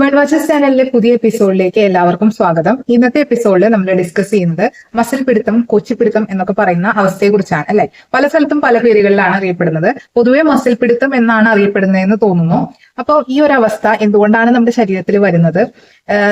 World ചാനലിലെ പുതിയ എപ്പിസോഡിലേക്ക് എല്ലാവർക്കും സ്വാഗതം. ഇന്നത്തെ എപ്പിസോഡിൽ നമ്മൾ ഡിസ്കസ് ചെയ്യുന്നത് മസിൽ പിടുത്തം കൊച്ചിപ്പിടുത്തം എന്നൊക്കെ പറയുന്ന അവസ്ഥയെ കുറിച്ചാണ് അല്ലെ? പല സ്ഥലത്തും പല പേരുകളിലാണ് അറിയപ്പെടുന്നത്. പൊതുവെ മസിൽ പിടുത്തം എന്നാണ് അറിയപ്പെടുന്നതെന്ന് തോന്നുന്നു. അപ്പോൾ ഈ ഒരു അവസ്ഥ എന്തുകൊണ്ടാണ് നമ്മുടെ ശരീരത്തിൽ വരുന്നത്?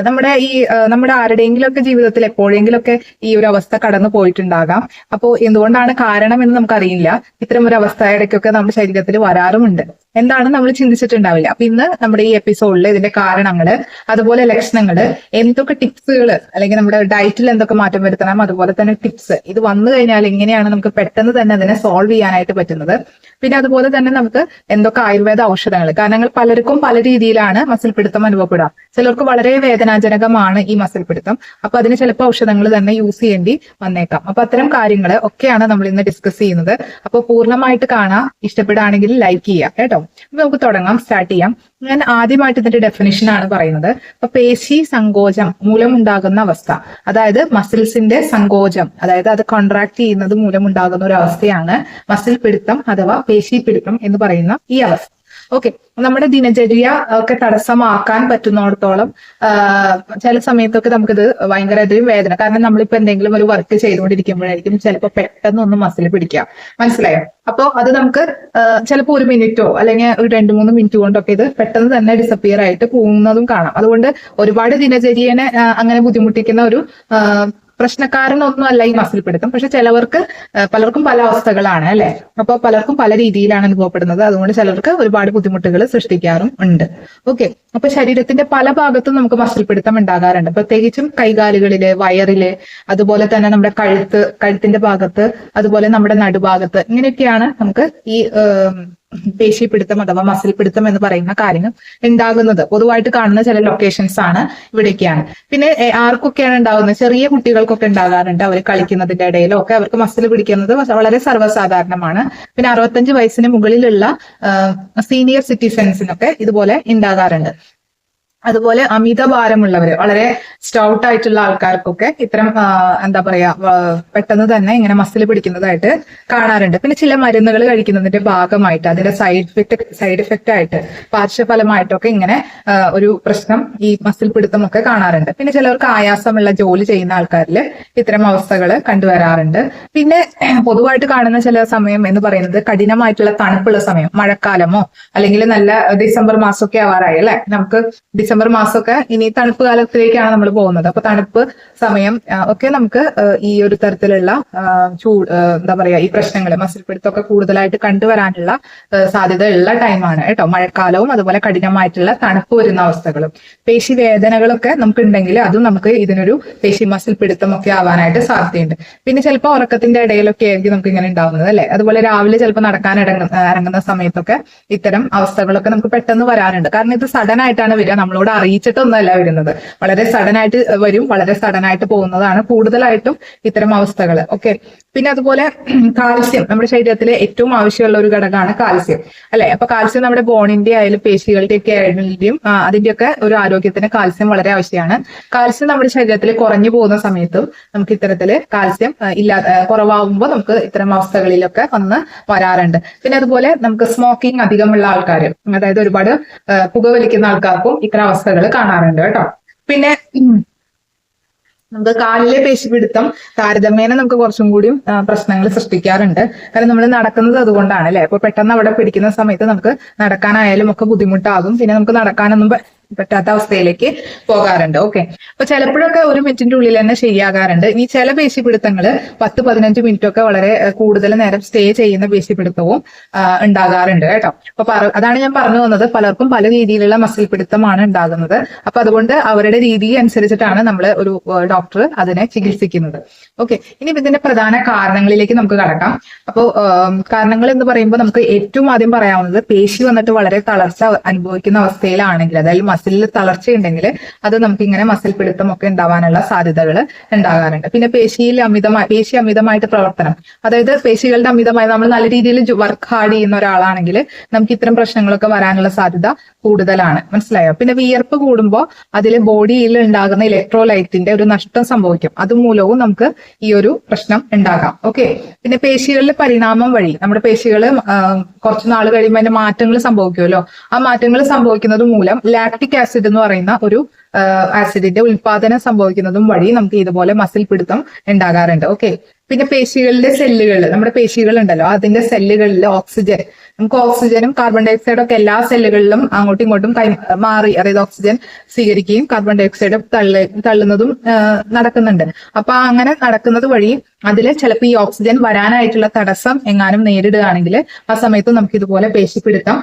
നമ്മുടെ ഈ നമ്മുടെ ആരുടെയെങ്കിലും ഒക്കെ ജീവിതത്തിൽ എപ്പോഴെങ്കിലും ഒക്കെ ഈ ഒരു അവസ്ഥ കടന്നു പോയിട്ടുണ്ടാകാം. അപ്പോൾ എന്തുകൊണ്ടാണ് കാരണം എന്ന് നമുക്കറിയില്ല. ഇത്തരം ഒരു അവസ്ഥ ഇടയ്ക്കൊക്കെ നമ്മുടെ ശരീരത്തിൽ വരാറുമുണ്ട്. എന്താണ് നമ്മൾ ചിന്തിച്ചിട്ടുണ്ടാവില്ല. അപ്പൊ ഇന്ന് നമ്മുടെ ഈ എപ്പിസോഡിൽ ഇതിന്റെ കാരണങ്ങൾ അതുപോലെ ലക്ഷണങ്ങൾ എന്തൊക്കെ ടിപ്സുകൾ അല്ലെങ്കിൽ നമ്മുടെ ഡയറ്റിൽ എന്തൊക്കെ മാറ്റം വരുത്തണം അതുപോലെ തന്നെ ടിപ്സ് ഇത് വന്നു കഴിഞ്ഞാൽ എങ്ങനെയാണ് നമുക്ക് പെട്ടെന്ന് തന്നെ അതിനെ സോൾവ് ചെയ്യാനായിട്ട് പറ്റുന്നത്. പിന്നെ അതുപോലെ തന്നെ നമുക്ക് എന്തൊക്കെ ആയുർവേദ ഔഷധങ്ങൾ കാരണങ്ങൾ പലർക്കും പല രീതിയിലാണ് മസിൽ പിടുത്തം അനുഭവപ്പെടുക. ചിലർക്ക് വളരെ വേദനാജനകമാണ് ഈ മസിൽ പിടുത്തം അപ്പൊ അതിന് ചിലപ്പോൾ ഔഷധങ്ങൾ തന്നെ യൂസ് ചെയ്യേണ്ടി വന്നേക്കാം. അപ്പൊ അത്തരം കാര്യങ്ങൾ ഒക്കെയാണ് നമ്മൾ ഇന്ന് ഡിസ്കസ് ചെയ്യുന്നത്. അപ്പോൾ പൂർണമായിട്ട് കാണാം. ഇഷ്ടപ്പെടുകയാണെങ്കിൽ ലൈക്ക് ചെയ്യാം കേട്ടോ. നമുക്ക് തുടങ്ങാം. സ്റ്റാർട്ട് ചെയ്യാം. ഞാൻ ആദ്യമായിട്ട് ഇതിന്റെ ഡെഫിനിഷൻ ആണ് പറയുന്നത്. അപ്പൊ പേശി സങ്കോചം മൂലമുണ്ടാകുന്ന അവസ്ഥ. അതായത് മസിൽസിന്റെ സങ്കോചം. അതായത് അത് കോൺട്രാക്ട് ചെയ്യുന്നത് മൂലമുണ്ടാകുന്ന ഒരു അവസ്ഥയാണ് മസിൽ പിടുത്തം അഥവാ പേശി പിടുത്തം എന്ന് പറയുന്ന ഈ അവസ്ഥ. ഓക്കെ നമ്മുടെ ദിനചര്യ ഒക്കെ തടസ്സമാക്കാൻ പറ്റുന്നിടത്തോളം ചില സമയത്തൊക്കെ നമുക്കിത് ഭയങ്കര അധികം വേദന. കാരണം നമ്മളിപ്പോ എന്തെങ്കിലും ഒരു വർക്ക് ചെയ്തുകൊണ്ടിരിക്കുമ്പോഴായിരിക്കും ചിലപ്പോൾ പെട്ടെന്ന് ഒന്ന് മസിൽ പിടിക്കുക. മനസ്സിലായോ? അപ്പോ അത് നമുക്ക് ചിലപ്പോൾ ഒരു മിനിറ്റോ അല്ലെങ്കിൽ ഒരു രണ്ട് മൂന്ന് മിനിറ്റ് കൊണ്ടൊക്കെ ഇത് പെട്ടെന്ന് തന്നെ ഡിസപ്പിയർ ആയിട്ട് പോകുന്നതും കാണാം. അതുകൊണ്ട് ഒരുപാട് ദിനചര്യനെ അങ്ങനെ ബുദ്ധിമുട്ടിക്കുന്ന ഒരു പ്രശ്നക്കാരനൊന്നും അല്ല ഈ മസിൽ പിടുത്തം പക്ഷെ ചിലവർക്ക് പലർക്കും പല അവസ്ഥകളാണ് അല്ലെ? അപ്പൊ പലർക്കും പല രീതിയിലാണ് അനുഭവപ്പെടുന്നത്. അതുകൊണ്ട് ചിലർക്ക് ഒരുപാട് ബുദ്ധിമുട്ടുകൾ സൃഷ്ടിക്കാറും ഉണ്ട്. ഓക്കെ. അപ്പൊ ശരീരത്തിന്റെ പല ഭാഗത്തും നമുക്ക് മസിൽ പിടുത്തം ഉണ്ടാകാറുണ്ട്. പ്രത്യേകിച്ചും കൈകാലുകളിൽ വയറിൽ അതുപോലെ തന്നെ നമ്മുടെ കഴുത്ത് കഴുത്തിന്റെ ഭാഗത്ത് അതുപോലെ നമ്മുടെ നടുഭാഗത്ത് ഇങ്ങനെയൊക്കെയാണ് നമുക്ക് ഈ ഏം, പേശി പിടുത്തം അഥവാ മസിൽ പിടുത്തം എന്ന് പറയുന്ന കാര്യങ്ങൾ ഉണ്ടാകുന്നത്. പൊതുവായിട്ട് കാണുന്ന ചില ലൊക്കേഷൻസ് ആണ് ഇവിടേക്കാണ്. പിന്നെ ആർക്കൊക്കെയാണ് ഉണ്ടാകുന്നത്? ചെറിയ കുട്ടികൾക്കൊക്കെ ഉണ്ടാകാറുണ്ട് അവർ കളിക്കുന്നതിന്റെ ഇടയിലോ ഒക്കെ അവർക്ക് മസിൽ പിടിക്കുന്നത് വളരെ സർവസാധാരണമാണ്. പിന്നെ അറുപത്തഞ്ച് വയസ്സിന് മുകളിലുള്ള സീനിയർ സിറ്റിസൺസിനൊക്കെ ഇതുപോലെ ഉണ്ടാകാറുണ്ട്. അതുപോലെ അമിത ഭാരമുള്ളവര് വളരെ സ്റ്റൗട്ട് ആയിട്ടുള്ള ആൾക്കാർക്കൊക്കെ ഇത്തരം എന്താ പറയാ പെട്ടെന്ന് തന്നെ ഇങ്ങനെ മസിൽ പിടിക്കുന്നതായിട്ട് കാണാറുണ്ട്. പിന്നെ ചില മരുന്നുകൾ കഴിക്കുന്നതിന്റെ ഭാഗമായിട്ട് അതിന്റെ സൈഡ് ഇഫക്റ്റ് സൈഡ് ഇഫക്റ്റ് ആയിട്ട് പാർശ്വഫലമായിട്ടൊക്കെ ഇങ്ങനെ ഒരു പ്രശ്നം ഈ മസിൽ പിടുത്തമൊക്കെ കാണാറുണ്ട്. പിന്നെ ചിലവർക്ക് ആയാസമുള്ള ജോലി ചെയ്യുന്ന ആൾക്കാരിൽ ഇത്തരം അവസ്ഥകൾ കണ്ടുവരാറുണ്ട്. പിന്നെ പൊതുവായിട്ട് കാണുന്ന ചില സമയം എന്ന് പറയുന്നത് കഠിനമായിട്ടുള്ള തണുപ്പുള്ള സമയം മഴക്കാലമോ അല്ലെങ്കിൽ നല്ല ഡിസംബർ മാസമൊക്കെ ആവാറായി അല്ലെ? നമുക്ക് ഡിസംബർ മാസമൊക്കെ ഇനി തണുപ്പ് കാലത്തിലേക്കാണ് നമ്മൾ പോകുന്നത്. അപ്പൊ തണുപ്പ് സമയം ഒക്കെ നമുക്ക് ഈ ഒരു തരത്തിലുള്ള ചൂട് എന്താ പറയാ ഈ പ്രശ്നങ്ങൾ മസിൽപ്പിടുത്തൊക്കെ കൂടുതലായിട്ട് കണ്ടുവരാനുള്ള സാധ്യതയുള്ള ടൈമാണ് കേട്ടോ. മഴക്കാലവും അതുപോലെ കഠിനമായിട്ടുള്ള തണുപ്പ് വരുന്ന അവസ്ഥകളും. പേശി വേദനകളൊക്കെ നമുക്ക് ഉണ്ടെങ്കിൽ അതും നമുക്ക് ഇതിനൊരു പേശി മസിൽ പിടുത്തമൊക്കെ ആവാനായിട്ട് സാധ്യതയുണ്ട്. പിന്നെ ചിലപ്പോൾ ഉറക്കത്തിന്റെ ഇടയിലൊക്കെ ആയിരിക്കും നമുക്ക് ഇങ്ങനെ ഉണ്ടാവുന്നത് അല്ലെ? അതുപോലെ രാവിലെ ചിലപ്പോൾ നടക്കാൻ ഇറങ്ങുന്ന സമയത്തൊക്കെ ഇത്തരം അവസ്ഥകളൊക്കെ നമുക്ക് പെട്ടെന്ന് വരാറുണ്ട്. കാരണം ഇത് സഡൻ ആയിട്ടാണ് വരിക. നമ്മളോട് അറിയിച്ചിട്ടൊന്നുമല്ല വരുന്നത്. വളരെ സഡൻ ആയിട്ട് വരും വളരെ സഡൻ ആയിട്ട് പോകുന്നതാണ് കൂടുതലായിട്ടും ഇത്തരം അവസ്ഥകൾ ഓക്കെ പിന്നെ അതുപോലെ കാൽസ്യം. നമ്മുടെ ശരീരത്തിലെ ഏറ്റവും ആവശ്യമുള്ള ഒരു ഘടകമാണ് കാൽസ്യം. അല്ലെ? അപ്പൊ കാൽസ്യം നമ്മുടെ ബോണിന്റെ ആയാലും പേശികളുടെ ഒക്കെ ആയാലും അതിന്റെയൊക്കെ ഒരു ആരോഗ്യത്തിന് കാൽസ്യം വളരെ ആവശ്യമാണ്. കാൽസ്യം നമ്മുടെ ശരീരത്തിൽ കുറഞ്ഞു പോകുന്ന സമയത്തും നമുക്ക് ഇത്തരത്തിൽ കാൽസ്യം ഇല്ലാ കുറവാകുമ്പോൾ നമുക്ക് ഇത്തരം അവസ്ഥകളിലൊക്കെ വന്ന് വരാറുണ്ട്. പിന്നെ അതുപോലെ നമുക്ക് സ്മോക്കിംഗ് അധികമുള്ള ആൾക്കാർ അതായത് ഒരുപാട് പുകവലിക്കുന്ന ആൾക്കാർക്കും ഇത്തരം അവസ്ഥകൾ കാണാറുണ്ട് കേട്ടോ. പിന്നെ നമുക്ക് കാലിലെ പേശിപിടുത്തം താരതമ്യേന നമുക്ക് കുറച്ചും കൂടിയും പ്രശ്നങ്ങൾ സൃഷ്ടിക്കാറുണ്ട്. കാരണം നമ്മൾ നടക്കുന്നത് അതുകൊണ്ടാണ് അല്ലെ? അപ്പൊ പെട്ടെന്ന് അവിടെ പിടിക്കുന്ന സമയത്ത് നമുക്ക് നടക്കാനായാലും ഒക്കെ ബുദ്ധിമുട്ടാകും. പിന്നെ നമുക്ക് നടക്കാനൊന്നും പറ്റാത്ത അവസ്ഥയിലേക്ക് പോകാറുണ്ട്. ഓക്കെ അപ്പൊ ചിലപ്പോഴൊക്കെ ഒരു മിനിറ്റിന്റെ ഉള്ളിൽ തന്നെ ശരിയാകാറുണ്ട്. ഇനി ചില പേശിപിടുത്തങ്ങൾ പത്ത് പതിനഞ്ച് മിനിറ്റ് ഒക്കെ വളരെ കൂടുതൽ നേരം സ്റ്റേ ചെയ്യുന്ന പേശിപിടുത്തവും ഉണ്ടാകാറുണ്ട് കേട്ടോ. അപ്പൊ അതാണ് ഞാൻ പറഞ്ഞു വന്നത്. പലർക്കും പല രീതിയിലുള്ള മസിൽ പിടുത്തമാണ് ഉണ്ടാകുന്നത്. അപ്പൊ അതുകൊണ്ട് അവരുടെ രീതി അനുസരിച്ചിട്ടാണ് നമ്മൾ ഒരു ഡോക്ടർ അതിനെ ചികിത്സിക്കുന്നത്. ഓക്കെ ഇനി ഇതിന്റെ പ്രധാന കാരണങ്ങളിലേക്ക് നമുക്ക് കടക്കാം. അപ്പോൾ കാരണങ്ങൾ എന്ന് പറയുമ്പോൾ നമുക്ക് ഏറ്റവും ആദ്യം പറയാവുന്നത് പേശി വന്നിട്ട് വളരെ തളർച്ച അനുഭവിക്കുന്ന അവസ്ഥയിലാണെങ്കിൽ അതായത് മസിലിൽ തളർച്ച ഉണ്ടെങ്കിൽ അത് നമുക്ക് ഇങ്ങനെ മസിൽ പിടുത്തം ഒക്കെ ഉണ്ടാവാനുള്ള സാധ്യതകൾ ഉണ്ടാകാറുണ്ട്. പിന്നെ പേശിയിൽ അമിതമായി പേശി അമിതമായിട്ട് പ്രവർത്തനം. അതായത് പേശികളുടെ അമിതമായി നമ്മൾ നല്ല രീതിയിൽ വർക്ക് ഹാർഡ് ചെയ്യുന്ന ഒരാളാണെങ്കിൽ നമുക്ക് ഇത്തരം പ്രശ്നങ്ങളൊക്കെ വരാനുള്ള സാധ്യത കൂടുതലാണ്. മനസ്സിലായോ? പിന്നെ വിയർപ്പ് കൂടുമ്പോൾ അതിൽ ബോഡിയിൽ ഉണ്ടാകുന്ന ഇലക്ട്രോലൈറ്റിന്റെ ഒരു നഷ്ടം സംഭവിക്കും. അതുമൂലവും നമുക്ക് ഈ ഒരു പ്രശ്നം ഉണ്ടാകാം. ഓക്കെ പിന്നെ പേശികളിലെ പരിണാമം വഴി. നമ്മുടെ പേശികൾ കുറച്ച് നാൾ കഴിയുമ്പോൾ അതിന്റെ മാറ്റങ്ങൾ സംഭവിക്കുമല്ലോ? ആ മാറ്റങ്ങൾ സംഭവിക്കുന്നത് മൂലം ലാക്ടിക് ലാക്റ്റിക് ആസിഡ് എന്ന് പറയുന്ന ഒരു ആസിഡിന്റെ ഉൽപാദനം സംഭവിക്കുന്നതും വഴി നമുക്ക് ഇതുപോലെ മസിൽ പിടുത്തം ഉണ്ടാകാറുണ്ട്. ഓക്കെ. പിന്നെ പേശികളുടെ സെല്ലുകൾ നമ്മുടെ പേശികൾ ഉണ്ടല്ലോ അതിന്റെ സെല്ലുകളിൽ ഓക്സിജൻ നമുക്ക് ഓക്സിജനും കാർബൺ ഡൈ ഒക്കെ എല്ലാ സെല്ലുകളിലും അങ്ങോട്ടും ഇങ്ങോട്ടും കൈ മാറി അതായത് ഓക്സിജൻ സ്വീകരിക്കുകയും കാർബൺ ഡൈ ഓക്സൈഡ് തള്ളു തള്ളുന്നതും നടക്കുന്നുണ്ട്. അപ്പൊ അങ്ങനെ നടക്കുന്നത് വഴി അതിൽ ചിലപ്പോൾ ഈ ഓക്സിജൻ വരാനായിട്ടുള്ള തടസ്സം എങ്ങാനും നേരിടുകയാണെങ്കിൽ ആ സമയത്ത് നമുക്ക് ഇതുപോലെ പേശിപ്പിടുത്തം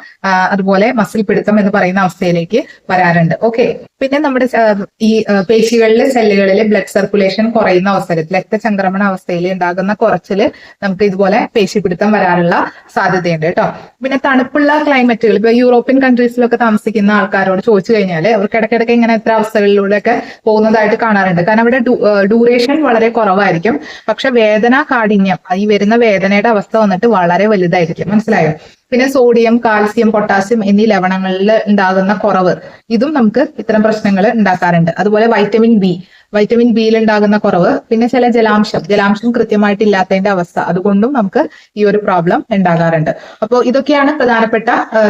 അതുപോലെ മസിൽ പിടുത്തം എന്ന് പറയുന്ന അവസ്ഥയിലേക്ക് വരാറുണ്ട്. ഓക്കെ പിന്നെ നമ്മുടെ ഈ പേശികളിലെ സെല്ലുകളിലെ ബ്ലഡ് സർക്കുലേഷൻ കുറയുന്ന അവസരത്തിൽ രക്തചംക്രമണ അവസ്ഥയിൽ ഉണ്ടാകുന്ന കുറച്ചിൽ നമുക്ക് ഇതുപോലെ പേശിപിടുത്തം വരാനുള്ള സാധ്യതയുണ്ട് കേട്ടോ. പിന്നെ തണുപ്പുള്ള ക്ലൈമറ്റുകൾ ഇപ്പൊ യൂറോപ്യൻ കൺട്രീസിലൊക്കെ താമസിക്കുന്ന ആൾക്കാരോട് ചോദിച്ചു കഴിഞ്ഞാൽ അവർക്ക് ഇടയ്ക്കിടയ്ക്ക് ഇങ്ങനെ ഇത്ര അവസ്ഥകളിലൂടെയൊക്കെ പോകുന്നതായിട്ട് കാണാറുണ്ട്. കാരണം അവിടെ ഡ്യൂറേഷൻ വളരെ കുറവായിരിക്കും. പക്ഷെ വേദന കാഠിന്യം ഈ വരുന്ന വേദനയുടെ അവസ്ഥ വന്നിട്ട് വളരെ വലുതായിരിക്കും. മനസ്സിലായോ? പിന്നെ സോഡിയം കാൽസ്യം പൊട്ടാസ്യം എന്നീ ലവണങ്ങളിൽ ഉണ്ടാകുന്ന കുറവ്. ഇതും നമുക്ക് ഇത്തരം പ്രശ്നങ്ങൾ ഉണ്ടാക്കാറുണ്ട്. അതുപോലെ വൈറ്റമിൻ ബി വൈറ്റമിൻ ബിയിൽ ഉണ്ടാകുന്ന കുറവ് പിന്നെ ചില ജലാംശം. ജലാംശം കൃത്യമായിട്ട് ഇല്ലാത്തതിന്റെ അവസ്ഥ. അതുകൊണ്ടും നമുക്ക് ഈ ഒരു പ്രോബ്ലം ഉണ്ടാകാറുണ്ട്. അപ്പോൾ ഇതൊക്കെയാണ് പ്രധാനപ്പെട്ട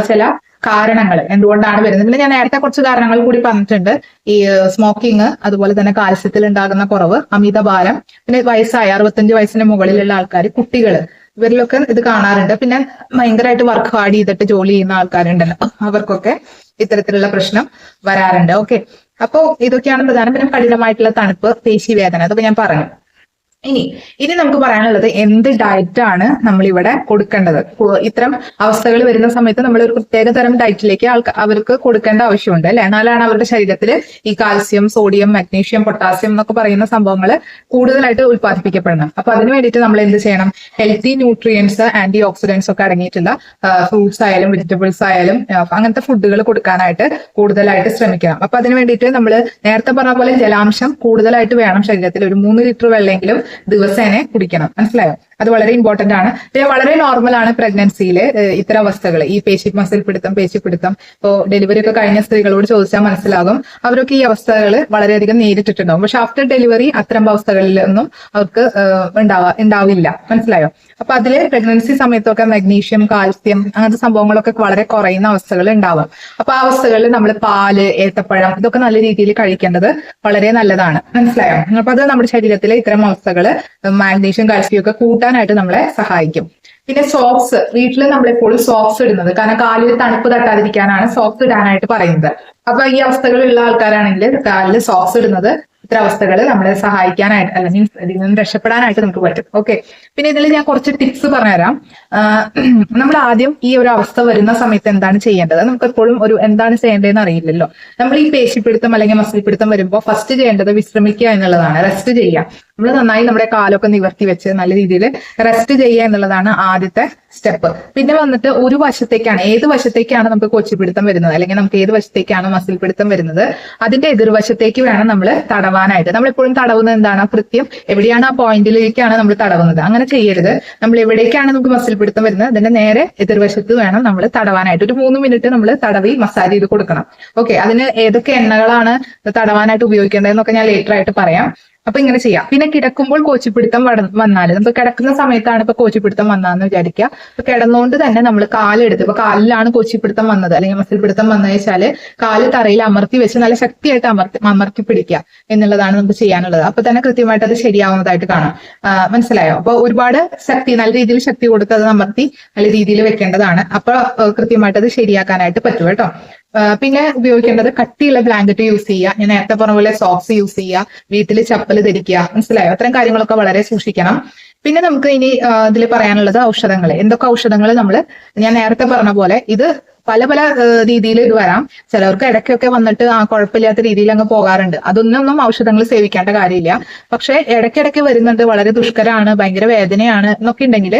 ചില കാരണങ്ങൾ എന്തുകൊണ്ടാണ് വരുന്നത്. പിന്നെ ഞാൻ നേരത്തെ കുറച്ച് കാരണങ്ങൾ കൂടി പറഞ്ഞിട്ടുണ്ട്. ഈ സ്മോക്കിംഗ് അതുപോലെ തന്നെ കാൽസ്യത്തിൽ ഉണ്ടാകുന്ന കുറവ് അമിതഭാരം പിന്നെ വയസ്സായ അറുപത്തഞ്ച് വയസ്സിന് മുകളിലുള്ള ആൾക്കാർ കുട്ടികൾ ഇവരിലൊക്കെ ഇത് കാണാറുണ്ട്. പിന്നെ ഭയങ്കരമായിട്ട് വർക്ക് ഹാർഡ് ചെയ്തിട്ട് ജോലി ചെയ്യുന്ന ആൾക്കാരുണ്ടല്ലോ. അവർക്കൊക്കെ ഇത്തരത്തിലുള്ള പ്രശ്നം വരാറുണ്ട്. ഓക്കെ അപ്പോ ഇതൊക്കെയാണ് പ്രധാനം. പിന്നെ കഠിനമായിട്ടുള്ള തണുപ്പ് പേശി വേദന അതൊക്കെ ഞാൻ പറഞ്ഞു. ഇനി ഇനി നമുക്ക് പറയാനുള്ളത് എന്ത് ഡയറ്റ് ആണ് നമ്മൾ ഇവിടെ കൊടുക്കേണ്ടത് ഇത്തരം അവസ്ഥകൾ വരുന്ന സമയത്ത് നമ്മൾ ഒരു പ്രത്യേക തരം ഡയറ്റിലേക്ക് ആൾക്കാർ അവർക്ക് കൊടുക്കേണ്ട ആവശ്യമുണ്ട് അല്ലെ? എന്നാലാണ് അവരുടെ ശരീരത്തിൽ ഈ കാൽസ്യം സോഡിയം മഗ്നീഷ്യം പൊട്ടാസ്യം എന്നൊക്കെ പറയുന്ന സംഭവങ്ങൾ കൂടുതലായിട്ട് ഉത്പാദിപ്പിക്കപ്പെടണം അപ്പൊ അതിന് വേണ്ടിയിട്ട് നമ്മൾ എന്ത് ചെയ്യണം? ഹെൽത്തി ന്യൂട്രിയൻസ് ആന്റി ഓക്സിഡൻസ് ഒക്കെ അടങ്ങിയിട്ടുള്ള ഫ്രൂട്ട്സ് ആയാലും വെജിറ്റബിൾസ് ആയാലും അങ്ങനത്തെ ഫുഡുകൾ കൊടുക്കാനായിട്ട് കൂടുതലായിട്ട് ശ്രമിക്കണം. അപ്പൊ അതിന് വേണ്ടിയിട്ട് നമ്മൾ നേരത്തെ പറഞ്ഞ പോലെ ജലാംശം കൂടുതലായിട്ട് വേണം ശരീരത്തിൽ. ഒരു മൂന്ന് ലിറ്റർ വെള്ളമെങ്കിലും ദിവസേന കുടിക്കണം. മനസ്സിലായോ? അത് വളരെ ഇമ്പോർട്ടന്റ് ആണ്. പിന്നെ വളരെ നോർമൽ ആണ് പ്രഗ്നൻസിയിൽ ഇത്തരം അവസ്ഥകൾ ഈ പേശി മസിൽ പിടുത്തം പേശി പിടുത്തം. ഇപ്പോൾ ഡെലിവറി ഒക്കെ കഴിഞ്ഞ സ്ത്രീകളോട് ചോദിച്ചാൽ മനസ്സിലാകും. അവരൊക്കെ ഈ അവസ്ഥകൾ വളരെയധികം നേരിട്ടിട്ടുണ്ടാവും. പക്ഷെ ആഫ്റ്റർ ഡെലിവറി അത്തരം അവസ്ഥകളിലൊന്നും അവർക്ക് ഉണ്ടാവാ ഉണ്ടാവില്ല. മനസ്സിലായോ? അപ്പൊ അതിൽ പ്രഗ്നൻസി സമയത്തൊക്കെ മഗ്നീഷ്യം കാൽസ്യം അങ്ങനത്തെ സംഭവങ്ങളൊക്കെ വളരെ കുറയുന്ന അവസ്ഥകൾ ഉണ്ടാവും. അപ്പൊ ആ അവസ്ഥകളിൽ നമ്മൾ പാൽ ഏത്തപ്പഴം ഇതൊക്കെ നല്ല രീതിയിൽ കഴിക്കേണ്ടത് വളരെ നല്ലതാണ്. മനസ്സിലായോ? അപ്പൊ അത് നമ്മുടെ ശരീരത്തിലെ ഇത്തരം അവസ്ഥകൾ മാഗ്നീഷ്യം കാൽസ്യം ഒക്കെ കൂട്ടാനായിട്ട് നമ്മളെ സഹായിക്കും. പിന്നെ സോക്സ് വീട്ടിൽ നമ്മൾ എപ്പോഴും സോക്സ് ഇടുന്നത്. കാരണം കാലിൽ തണുപ്പ് തട്ടാതിരിക്കാനാണ് സോക്സ് ഇടാനായിട്ട് പറയുന്നത്. അപ്പൊ ഈ അവസ്ഥകളിലുള്ള ആൾക്കാരാണെങ്കിൽ കാലിൽ സോക്സ് ഇടുന്നത് അവസ്ഥകൾ നമ്മളെ സഹായിക്കാനായിട്ട് അല്ല മീൻസ് ഇതിൽ നിന്ന് രക്ഷപ്പെടാനായിട്ട് നമുക്ക് പറ്റും. ഓക്കെ പിന്നെ ഇതിൽ ഞാൻ കുറച്ച് ടിപ്സ് പറഞ്ഞുതരാം. നമ്മൾ ആദ്യം ഈ ഒരു അവസ്ഥ വരുന്ന സമയത്ത് എന്താണ് ചെയ്യേണ്ടത്? നമുക്ക് എപ്പോഴും ഒരു എന്താണ് ചെയ്യേണ്ടതെന്ന് അറിയില്ലല്ലോ. നമ്മൾ ഈ പേശിപ്പിടുത്തം അല്ലെങ്കിൽ മസിൽ പിടുത്തം വരുമ്പോൾ ഫസ്റ്റ് ചെയ്യേണ്ടത് വിശ്രമിക്കുക എന്നുള്ളതാണ്. റെസ്റ്റ് ചെയ്യുക. നമ്മൾ നന്നായി നമ്മുടെ കാലൊക്കെ നിവർത്തി വെച്ച് നല്ല രീതിയിൽ റെസ്റ്റ് ചെയ്യുക എന്നുള്ളതാണ് ആദ്യത്തെ സ്റ്റെപ്പ്. പിന്നെ വന്നിട്ട് ഒരു വശത്തേക്കാണ് ഏത് വശത്തേക്കാണ് നമുക്ക് കൊച്ചിപ്പിടുത്തം വരുന്നത്? അല്ലെങ്കിൽ നമുക്ക് ഏത് വശത്തേക്കാണ് മസിൽ പിടുത്തം വരുന്നത്? അതിന്റെ എതിർവശത്തേക്ക് വേണം നമ്മൾ തടവാനായിട്ട്. നമ്മൾ എപ്പോഴും തടവുന്നത് എന്താണ്? കൃത്യം. എവിടെയാണ് ആ പോയിന്റിലേക്കാണ് നമ്മൾ തടവുന്നത്? അങ്ങനെ ചെയ്യരുത്. നമ്മൾ എവിടേക്കാണ് നമുക്ക് മസിൽ പിടുത്തം വരുന്നത്? അതിന്റെ നേരെ എതിർവശത്ത് വേണം നമ്മൾ തടവാനായിട്ട്. ഒരു മൂന്ന് മിനിറ്റ് നമ്മൾ തടവി മസാജ് ചെയ്ത് കൊടുക്കണം. ഓക്കെ. അതിന് ഏതൊക്കെ എണ്ണകളാണ് തടവാനായിട്ട് ഉപയോഗിക്കേണ്ടതെന്നൊക്കെ ഞാൻ ലേറ്റർ ആയിട്ട് പറയാം. അപ്പൊ ഇങ്ങനെ ചെയ്യാം. പിന്നെ കിടക്കുമ്പോൾ കോച്ചിപ്പിടുത്തം വന്നാൽ നമുക്ക് കിടക്കുന്ന സമയത്താണ് ഇപ്പൊ കോച്ചിപ്പിടുത്തം വന്നതെന്ന് വിചാരിക്കുക. അപ്പൊ കിടന്നുകൊണ്ട് തന്നെ നമ്മൾ കാലെടുത്ത് ഇപ്പൊ കാലിലാണ് കോച്ചിപ്പിടുത്തം വന്നത്. അല്ലെങ്കിൽ മസിൽ പിടുത്തം വന്നത് വെച്ചാൽ കാൽ തറയിൽ അമർത്തി വെച്ച് നല്ല ശക്തിയായിട്ട് അമർത്തി അമർത്തി പിടിക്കുക എന്നുള്ളതാണ് നമുക്ക് ചെയ്യാനുള്ളത്. അപ്പൊ തന്നെ കൃത്യമായിട്ട് അത് ശരിയാവുന്നതായിട്ട് കാണാം. മനസ്സിലായോ? അപ്പൊ ഒരുപാട് ശക്തി നല്ല രീതിയിൽ ശക്തി കൊടുത്ത് അത് അമർത്തി നല്ല രീതിയിൽ വെക്കേണ്ടതാണ്. അപ്പൊ കൃത്യമായിട്ട് അത് ശരിയാക്കാനായിട്ട് പറ്റും കേട്ടോ. പിന്നെ ഉപയോഗിക്കേണ്ടത് കട്ടിയുള്ള ബ്ലാങ്കറ്റ് യൂസ് ചെയ്യുക. ഞാൻ നേരത്തെ പറഞ്ഞ പോലെ സോക്സ് യൂസ് ചെയ്യുക. വീട്ടിൽ ചപ്പൽ ധരിക്കുക. മനസ്സിലായോ? അത്തരം കാര്യങ്ങളൊക്കെ വളരെ സൂക്ഷിക്കണം. പിന്നെ നമുക്ക് ഇനി ഇതിൽ പറയാനുള്ളത് ഔഷധങ്ങൾ എന്തൊക്കെ ഔഷധങ്ങൾ നമ്മൾ ഞാൻ നേരത്തെ പറഞ്ഞ പോലെ ഇത് പല പല രീതിയിൽ ഇത് വരാം. ചിലവർക്ക് ഇടയ്ക്കൊക്കെ വന്നിട്ട് ആ കുഴപ്പമില്ലാത്ത രീതിയിൽ അങ്ങ് പോകാറുണ്ട്. അതൊന്നും ഔഷധങ്ങൾ സേവിക്കേണ്ട കാര്യമില്ല. പക്ഷേ ഇടയ്ക്കിടയ്ക്ക് വരുന്നുണ്ട് വളരെ ദുഷ്കരമാണ് ഭയങ്കര വേദനയാണ് എന്നൊക്കെ ഉണ്ടെങ്കിൽ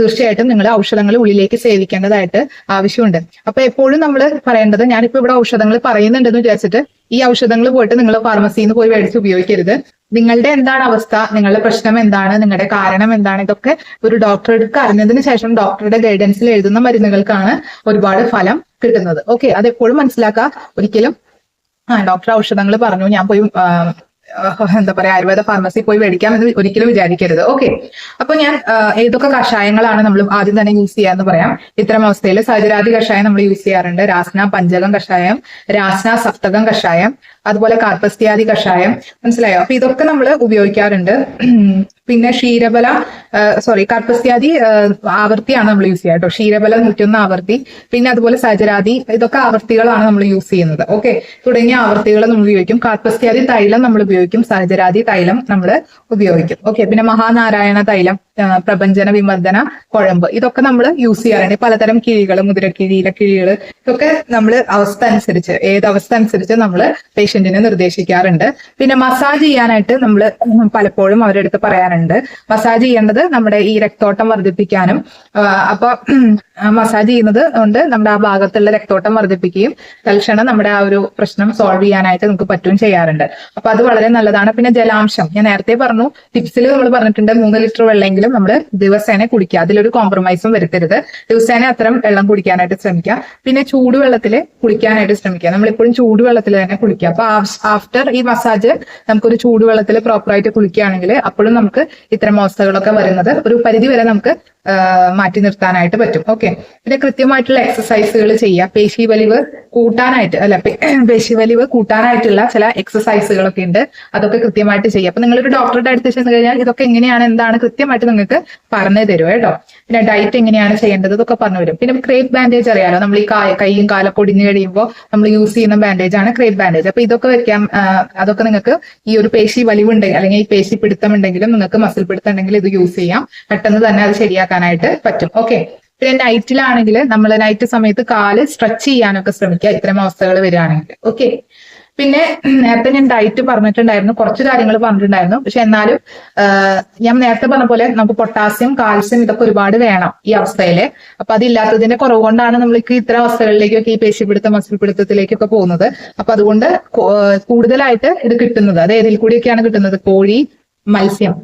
തീർച്ചയായിട്ടും നിങ്ങൾ ഔഷധങ്ങൾ ഉള്ളിലേക്ക് സേവിക്കേണ്ടതായിട്ട് ആവശ്യമുണ്ട്. അപ്പൊ എപ്പോഴും നമ്മൾ പറയേണ്ടത് ഞാനിപ്പോ ഇവിടെ ഔഷധങ്ങൾ പറയുന്നുണ്ടെന്ന് വിചാരിച്ചിട്ട് ഈ ഔഷധങ്ങൾ പോയിട്ട് നിങ്ങൾ ഫാർമസിയിൽ പോയി മേടിച്ച് ഉപയോഗിക്കരുത്. നിങ്ങളുടെ എന്താണ് അവസ്ഥ? നിങ്ങളുടെ പ്രശ്നം എന്താണ്? നിങ്ങളുടെ കാരണം എന്താണ്? ഇതൊക്കെ ഒരു ഡോക്ടർക്ക് അറിഞ്ഞതിന് ശേഷം ഡോക്ടറുടെ ഗൈഡൻസിൽ എഴുതുന്ന മരുന്നുകൾക്കാണ് ഒരുപാട് ഫലം കിട്ടുന്നത്. ഓക്കെ അതെപ്പോഴും മനസ്സിലാക്കുക ഒരിക്കലും ആ ഡോക്ടർ ഔഷധങ്ങൾ പറഞ്ഞു ഞാൻ പോയി എന്താ പറയാ ആയുർവേദ ഫാർമസി പോയി മേടിക്കാം എന്ന് ഒരിക്കലും വിചാരിക്കരുത്. ഓക്കെ അപ്പൊ ഞാൻ ഏതൊക്കെ കഷായങ്ങളാണ് നമ്മൾ ആദ്യം തന്നെ യൂസ് ചെയ്യാന്ന് പറയാം. ഇത്തരം അവസ്ഥയിൽ സഹജരാതി കഷായം നമ്മൾ യൂസ് ചെയ്യാറുണ്ട്. രാസ്ന പഞ്ചകം കഷായം രാസ്ന സപ്തകം കഷായം അതുപോലെ കാർപ്പസ്ത്യാദി കഷായം. മനസ്സിലായോ? അപ്പൊ ഇതൊക്കെ നമ്മൾ ഉപയോഗിക്കാറുണ്ട്. പിന്നെ ക്ഷീരബല സോറി കർപ്പസ്യാദി ആവർത്തിയാണ് നമ്മൾ യൂസ് ചെയ്യുക കേട്ടോ. ക്ഷീരബല നൂറ്റൊന്ന് ആവർത്തി. പിന്നെ അതുപോലെ സജരാതി ഇതൊക്കെ ആവർത്തികളാണ് നമ്മൾ യൂസ് ചെയ്യുന്നത്. ഓക്കെ തുടങ്ങിയ ആവർത്തികൾ നമ്മൾ ഉപയോഗിക്കും. കർപ്പസ്യാദി തൈലം നമ്മൾ ഉപയോഗിക്കും. സഹജരാതി തൈലം നമ്മൾ ഉപയോഗിക്കും. ഓക്കെ പിന്നെ മഹാനാരായണ തൈലം. പ്രപഞ്ചന വിമർദ്ദന കുഴമ്പ്. ഇതൊക്കെ നമ്മൾ യൂസ് ചെയ്യാറുണ്ട്. പലതരം കിഴികൾ മുതിരക്കിഴി ഇലക്കിഴികൾ ഇതൊക്കെ നമ്മൾ അവസ്ഥ അനുസരിച്ച് ഏത് അവസ്ഥ അനുസരിച്ച് നമ്മൾ പേഷ്യന്റിനെ നിർദ്ദേശിക്കാറുണ്ട്. പിന്നെ മസാജ് ചെയ്യാനായിട്ട് നമ്മൾ പലപ്പോഴും അവരുടെ അടുത്ത് പറയാറുണ്ട്. മസാജ് ചെയ്യേണ്ടത് നമ്മുടെ ഈ രക്തോട്ടം വർദ്ധിപ്പിക്കാനും അപ്പൊ മസാജ് ചെയ്യുന്നത് കൊണ്ട് നമ്മുടെ ആ ഭാഗത്തുള്ള രക്തോട്ടം വർദ്ധിപ്പിക്കുകയും തൽക്ഷണം നമ്മുടെ ആ ഒരു പ്രശ്നം സോൾവ് ചെയ്യാനായിട്ട് നമുക്ക് പറ്റുകയും ചെയ്യാറുണ്ട്. അപ്പൊ അത് വളരെ നല്ലതാണ്. പിന്നെ ജലാംശം. ഞാൻ നേരത്തെ പറഞ്ഞു ടിപ്സിൽ നമ്മൾ പറഞ്ഞിട്ടുണ്ട് മൂന്ന് ലിറ്റർ വെള്ളമെങ്കിലും നമ്മൾ ദിവസേന കുടിക്കുക. അതിലൊരു കോംപ്രമൈസും വരുത്തരുത്. ദിവസേന അത്തരം വെള്ളം കുടിക്കാനായിട്ട് ശ്രമിക്കുക. പിന്നെ ചൂടുവെള്ളത്തിൽ കുളിക്കാനായിട്ട് ശ്രമിക്കുക. നമ്മളിപ്പോഴും ചൂടുവെള്ളത്തിൽ തന്നെ കുളിക്കുക. അപ്പൊ ആഫ്റ്റർ ഈ മസാജ് നമുക്കൊരു ചൂടുവെള്ളത്തിൽ പ്രോപ്പറായിട്ട് കുളിക്കുകയാണെങ്കിൽ അപ്പോഴും നമുക്ക് ഇത്തരം അവസ്ഥകളൊക്കെ വരുന്നത് ഒരു പരിധി വരെ നമുക്ക് മാറ്റി നിർത്താനായിട്ട് പറ്റും. ഓക്കെ പിന്നെ കൃത്യമായിട്ടുള്ള എക്സസൈസുകൾ ചെയ്യുക. പേശി വലിവ് കൂട്ടാനായിട്ട് അല്ല പേശി വലിവ് കൂട്ടാനായിട്ടുള്ള ചില എക്സസൈസുകളൊക്കെ ഉണ്ട്. അതൊക്കെ കൃത്യമായിട്ട് ചെയ്യുക. അപ്പൊ നിങ്ങളൊരു ഡോക്ടറുടെ അടുത്ത് ചെന്ന് കഴിഞ്ഞാൽ ഇതൊക്കെ എങ്ങനെയാണ് എന്താണ് കൃത്യമായിട്ട് നിങ്ങൾക്ക് പറഞ്ഞു തരും കേട്ടോ. പിന്നെ ഡയറ്റ് എങ്ങനെയാണ് ചെയ്യേണ്ടത്? ഇതൊക്കെ പറഞ്ഞു വരും പിന്നെ ക്രേപ്പ് ബാൻഡേജ് അറിയാലോ? നമ്മൾ ഈ കൈയും കാല പൊടിഞ്ഞു കഴിയുമ്പോൾ നമ്മൾ യൂസ് ചെയ്യുന്ന ബാൻഡേജ് ആണ് ക്രേപ്പ് ബാൻഡേജ് അപ്പൊ ഇതൊക്കെ വെക്കാം അതൊക്കെ നിങ്ങൾക്ക് ഈ ഒരു പേശി വലിവുണ്ടെങ്കിൽ അല്ലെങ്കിൽ ഈ പേശി പിടുത്തം ഉണ്ടെങ്കിലും നിങ്ങൾക്ക് മസിൽ പിടുത്തം ഉണ്ടെങ്കിൽ ഇത് യൂസ് ചെയ്യാം. പെട്ടെന്ന് തന്നെ അത് ശരിയാക്കാനായിട്ട് പറ്റും. ഓക്കെ പിന്നെ നൈറ്റിലാണെങ്കിൽ നമ്മൾ നൈറ്റ് സമയത്ത് കാൽ സ്ട്രെച്ച് ചെയ്യാനൊക്കെ ശ്രമിക്കുക. ഇത്തരം അവസ്ഥകൾ വരികയാണെങ്കിൽ. ഓക്കെ പിന്നെ നേരത്തെ ഞാൻ ഡയറ്റ് പറഞ്ഞിട്ടുണ്ടായിരുന്നു. കുറച്ച് കാര്യങ്ങൾ പറഞ്ഞിട്ടുണ്ടായിരുന്നു. പക്ഷെ എന്നാലും ഞാൻ നേരത്തെ പറഞ്ഞ പോലെ നമുക്ക് പൊട്ടാസ്യം കാൽസ്യം ഇതൊക്കെ ഒരുപാട് വേണം ഈ അവസ്ഥയിൽ അപ്പൊ അതില്ലാത്തതിന്റെ കുറവ് കൊണ്ടാണ് നമ്മൾക്ക് ഇത്തരം അവസ്ഥകളിലേക്കൊക്കെ ഈ പേശിപ്പിടുത്തം മസിൽ പിടുത്തത്തിലേക്കൊക്കെ പോകുന്നത്. അപ്പൊ അതുകൊണ്ട് കൂടുതലായിട്ട് ഇത് കിട്ടുന്നത് അത് ഏതിൽ കൂടിയൊക്കെയാണ് കിട്ടുന്നത് കോഴി മത്സ്യം.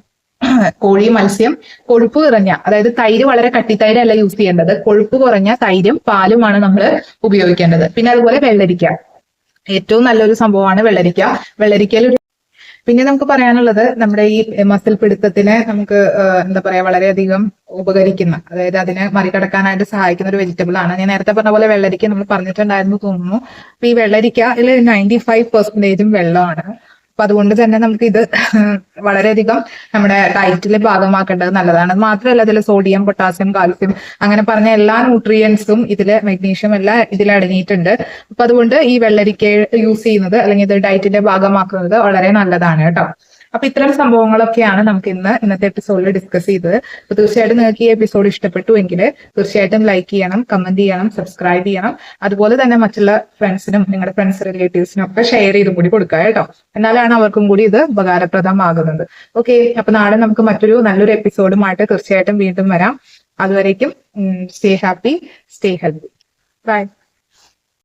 കോഴി മത്സ്യം കൊഴുപ്പ് കുറഞ്ഞ അതായത് തൈര് വളരെ കട്ടിത്തൈരല്ല യൂസ് ചെയ്യേണ്ടത്. കൊഴുപ്പ് കുറഞ്ഞ തൈരും പാലുമാണ് നമ്മൾ ഉപയോഗിക്കേണ്ടത്. പിന്നെ അതുപോലെ വെള്ളരിക്ക. ഏറ്റവും നല്ലൊരു സംഭവമാണ് വെള്ളരിക്ക. വെള്ളരിക്കയിൽ പിന്നെ നമുക്ക് പറയാനുള്ളത് നമ്മുടെ ഈ മസിൽ പിടുത്തത്തിന് നമുക്ക് എന്താ പറയാ വളരെയധികം ഉപകരിക്കുന്ന അതായത് അതിനെ മറികടക്കാനായിട്ട് സഹായിക്കുന്ന ഒരു വെജിറ്റബിൾ ആണ്. ഞാൻ നേരത്തെ പറഞ്ഞ പോലെ വെള്ളരിക്ക നമ്മൾ പറഞ്ഞിട്ടുണ്ടായിരുന്നു തോന്നുന്നു. അപ്പൊ ഈ വെള്ളരിക്കയിൽ നയന്റി ഫൈവ് പെർസെന്റേജും വെള്ളമാണ്. അപ്പൊ അതുകൊണ്ട് തന്നെ നമുക്ക് ഇത് വളരെയധികം നമ്മുടെ ഡയറ്റിൽ ഭാഗമാക്കേണ്ടത് നല്ലതാണ്. മാത്രമല്ല ഇതിൽ സോഡിയം പൊട്ടാസ്യം കാൽസ്യം അങ്ങനെ പറഞ്ഞ എല്ലാ ന്യൂട്രിയൻസും ഇതിൽ മെഗ്നീഷ്യം എല്ലാം ഇതിൽ അടങ്ങിയിട്ടുണ്ട്. അപ്പൊ അതുകൊണ്ട് ഈ വെള്ളരിക്ക യൂസ് ചെയ്യുന്നത് അല്ലെങ്കിൽ ഇത് ഡയറ്റിന്റെ ഭാഗമാക്കുന്നത് വളരെ നല്ലതാണ് കേട്ടോ. അപ്പൊ ഇത്തരം സംഭവങ്ങളൊക്കെയാണ് നമുക്ക് ഇന്ന് ഇന്നത്തെ എപ്പിസോഡിൽ ഡിസ്കസ് ചെയ്തത്. അപ്പൊ തീർച്ചയായിട്ടും നിങ്ങൾക്ക് ഈ എപ്പിസോഡ് ഇഷ്ടപ്പെട്ടു എങ്കിൽ തീർച്ചയായിട്ടും ലൈക്ക് ചെയ്യണം കമന്റ് ചെയ്യണം സബ്സ്ക്രൈബ് ചെയ്യണം. അതുപോലെ തന്നെ മറ്റുള്ള ഫ്രണ്ട്സിനും നിങ്ങളുടെ ഫ്രണ്ട്സ് റിലേറ്റീവ്സിനും ഒക്കെ ഷെയർ ചെയ്തും കൂടി കൊടുക്കുക കേട്ടോ. എന്നാലാണ് അവർക്കും കൂടി ഇത് ഉപകാരപ്രദമാകുന്നത്. ഓക്കെ അപ്പൊ നാളെ നമുക്ക് മറ്റൊരു നല്ലൊരു എപ്പിസോഡുമായിട്ട് തീർച്ചയായിട്ടും വീണ്ടും വരാം. അതുവരേക്കും stay happy stay healthy bye